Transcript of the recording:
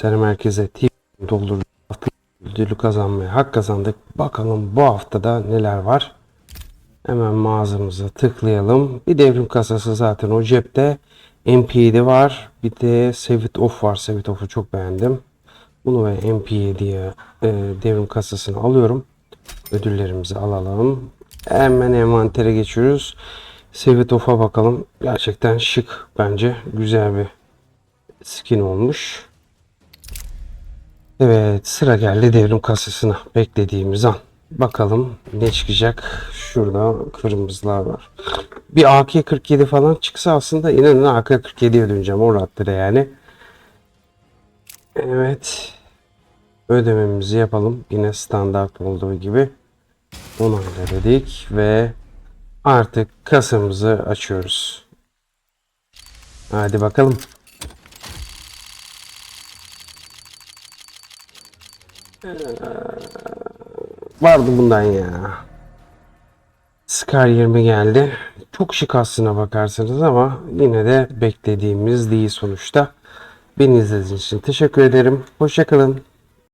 Senem Merkez'e TV doldurduk. Ödülü kazanmaya hak kazandık. Bakalım bu haftada neler var. Hemen mağazamıza tıklayalım. Bir devrim kasası zaten o cepte. MP7 var. Bir de Save It Off var. Save It Off'u çok beğendim. Bunu ve MP7'ye e, devrim kasasını alıyorum. Ödüllerimizi alalım. Hemen envantere geçiyoruz. Save It Off'a bakalım. Gerçekten şık bence. Güzel bir skin olmuş. Evet sıra geldi devrim kasasına. Beklediğimiz an. Bakalım ne çıkacak. Şurada kırmızılar var. Bir AK-47 falan çıksa aslında inanın AK-47'ye döneceğim o raddede yani. Evet. Ödememizi yapalım. Yine standart olduğu gibi. Onayla dedik ve artık kasamızı açıyoruz. Hadi bakalım. Vardı bundan ya. Scar 20 geldi. Çok şık aslına bakarsanız ama yine de beklediğimiz değil sonuçta. Beni izlediğiniz için teşekkür ederim. Hoşçakalın.